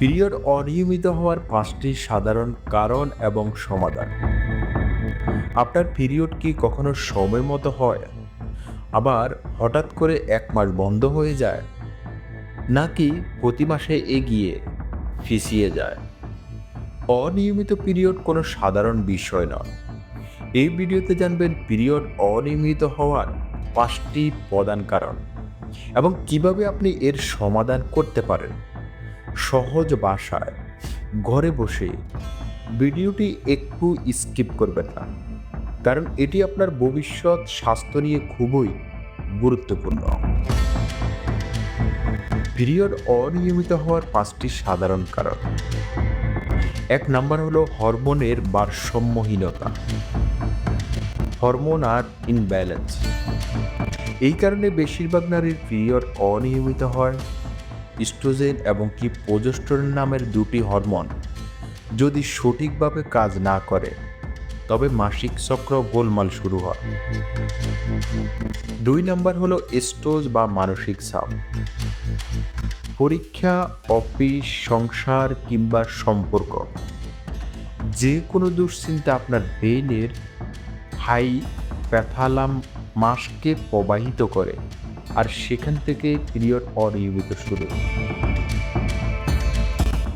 Period অনিয়মিত হওয়ার পাঁচটি সাধারণ কারণ এবং সমাধান। আপনার পিরিয়ড কি কখনো সময় মতো হয়? আবার হঠাৎ করে এক মাস বন্ধ হয়ে যায়? নাকি প্রতি মাসে এগিয়ে ফিসিয়ে যায়? অনিয়মিত পিরিয়ড কোনো সাধারণ বিষয় নয়। এই ভিডিওতে জানবেন পিরিয়ড অনিয়মিত হওয়ার পাঁচটি প্রধান কারণ এবং কীভাবে আপনি এর সমাধান করতে পারেন। সহজ ভাষায় ঘরে বসে ভিডিওটি একটু স্কিপ করবেন না, কারণ এটি আপনার ভবিষ্যৎ স্বাস্থ্য নিয়ে খুবই গুরুত্বপূর্ণ। পিরিয়ড অনিয়মিত হওয়ার পাঁচটি সাধারণ কারণ। এক নাম্বার হলো হরমোনের ভারসাম্যহীনতা। হরমোন আর ইনব্যালেন্স এই কারণে বেশিরভাগ নারীর পিরিয়ড অনিয়মিত হয়। ইস্ট্রোজেন এবং কি প্রোজেস্টেরন নামের দুটি হরমোন যদি সঠিকভাবে কাজ না করে, তবে মাসিক চক্র গোলমাল শুরু হয়। দুই নম্বর হলো স্টোজ বা মানসিক চাপ। পরীক্ষা, অফিস, সংসার কিংবা সম্পর্ক যে কোনো দুশ্চিন্তা আপনার ব্রেনের হাই প্যাথালাম মাসকে প্রবাহিত করে। আর সেখান থেকে পিরিয়ড অনিয়মিত শুরু।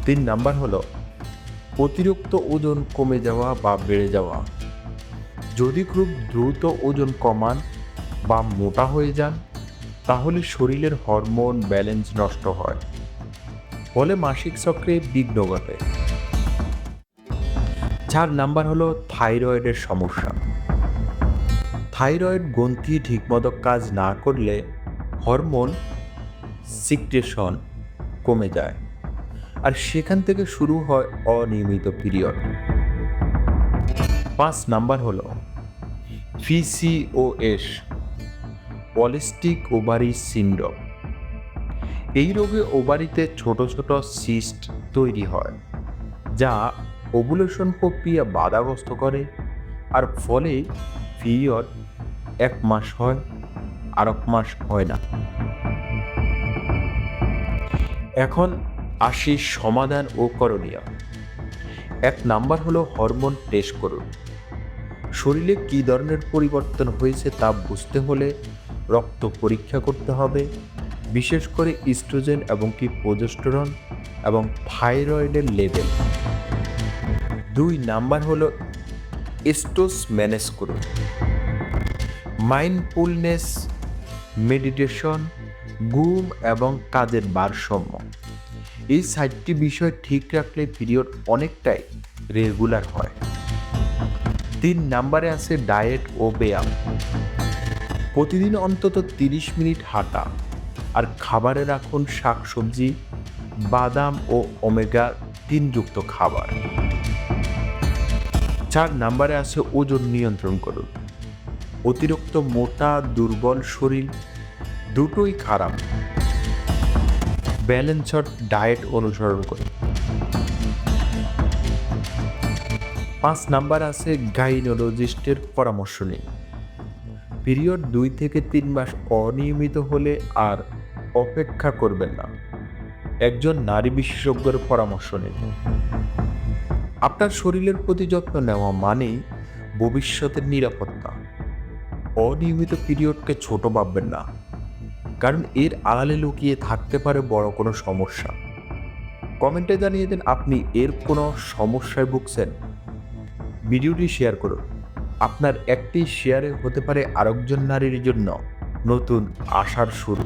তিন নাম্বার হলো, অতিরিক্ত ওজন কমে যাওয়া বা বেড়ে যাওয়া। যদি খুব দ্রুত ওজন কমান বা মোটা হয়ে যান, তাহলে শরীরের হরমোন ব্যালেন্স নষ্ট হয়। ফলে মাসিক চক্রে বিঘ্ন ঘটে। চার নাম্বার হলো, থাইরয়েডের সমস্যা। থাইরয়েড গ্রন্থি ঠিকমতো কাজ না করলে হরমোন সিক্রেশন কমে যায়। আর সেখান থেকে শুরু হয় অনিয়মিত পিরিয়ড। পাঁচ নাম্বার হলো পিসিওএস পলিস্টিক ওভারি সিন্ড্রোম। এই রোগে ওভারিতে ছোট ছোট সিস্ট তৈরি হয়, যা ওভুলেশন প্রক্রিয়া বাধাগ্রস্ত করে, আর ফলে পিরিয়ড এক মাস হয় আর এক মাস হয় না। এখন আসি সমাধান ও করণীয়। এক নাম্বার হলো হরমোন টেস্ট করুন। শরীরে কী ধরনের পরিবর্তন হয়েছে তা বুঝতে হলে রক্ত পরীক্ষা করতে হবে। বিশেষ করে ইস্ট্রোজেন এবং কি প্রোজেস্টেরন এবং থাইরয়েডের লেভেল দুই নাম্বার হলো স্টোস ম্যানেজ করুন। মাইন্ডফুলনেস মেডিটেশন, ঘুম এবং কাজের ভারসাম্য। এই সাতটি বিষয় ঠিক রাখলে পিরিয়ড অনেকটাই রেগুলার হয়। তিন নাম্বারে আছে ডায়েট ও ব্যায়াম। প্রতিদিন অন্তত তিরিশ মিনিট হাঁটা আর খাবারে রাখুন শাকসবজি, বাদাম ও ওমেগা তিনযুক্ত খাবার। চার নাম্বারে আছে ওজন নিয়ন্ত্রণ করুন। অতিরিক্ত মোটা, দুর্বল শরীর দুটোই খারাপ। ব্যালেন্সড ডায়েট অনুসরণ করুন পাঁচ নাম্বার আছে গাইনোলজিস্টের পরামর্শ নিন। পিরিয়ড দুই থেকে তিন মাস অনিয়মিত হলে আর অপেক্ষা করবেন না। একজন নারী বিশেষজ্ঞের পরামর্শ নিন। আপনার শরীরের প্রতি যত্ন নেওয়া মানেই ভবিষ্যতের নিরাপত্তা। অনিয়মিত পিরিয়ডকে ছোট ভাববেন না। কারণ এর আড়ালে লুকিয়ে থাকতে পারে বড় কোনো সমস্যা। কমেন্টে জানিয়ে দেন আপনি এর কোনো সমস্যায় ভুগছেন। ভিডিওটি শেয়ার করুন। আপনার একটি শেয়ারে হতে পারে আরেকজন নারীর জন্য নতুন আশার শুরু।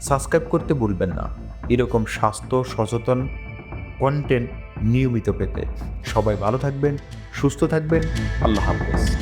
সাবস্ক্রাইব করতে ভুলবেন না। এরকম স্বাস্থ্য সচেতন কন্টেন্ট নিয়মিত পেতে। সবাই ভালো থাকবেন, সুস্থ থাকবেন। আল্লাহ হাফেজ।